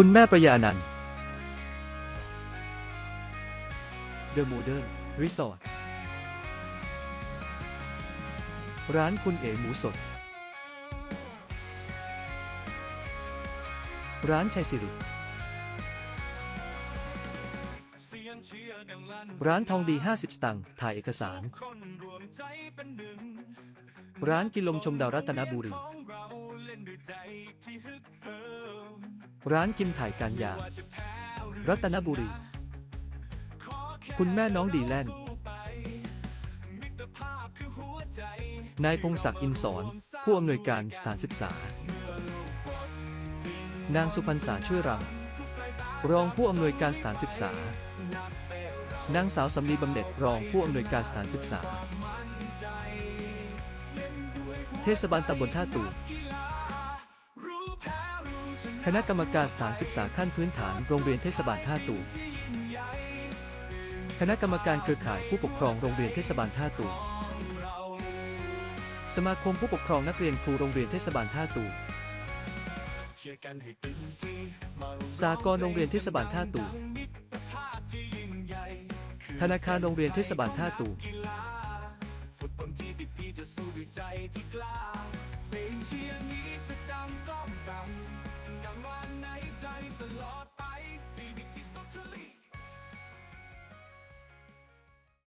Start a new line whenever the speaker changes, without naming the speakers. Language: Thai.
คุณแม่ประยานันท์ The Modern Resort ร้านคุณเอ๋หมูสด ร้านชัยสิริ ร้านทองดี 50 สตังค์ ถ่ายเอกสาร ร้านกินลมชมดาวรัตนบุรี ร้านกินถ่ายการยา รัตนบุรี คุณแม่น้องดีแลนด์นายพงศักดิ์อินสอนผู้อำนวยการสถานศึกษา นางสุพรรษาช่วยรำรองผู้อำนวยการสถานศึกษา นางสาวสำลีบำเหน็จรองผู้อำนวยการสถานศึกษา เทศบาลตำบลท่าตู คณะกรรมการสถานศึกษาขั้นพื้นฐานโรงเรียนเทศบาลท่าตูมคณะกรรมการเครือข่ายผู้ปกครองโรงเรียนเทศบาลท่าตูมสมาคมผู้ปกครองนักเรียนครูโรงเรียนเทศบาลท่าตูมสากลโรงเรียนเทศบาลท่าตูมธนาคารโรงเรียนเทศบาลท่าตูม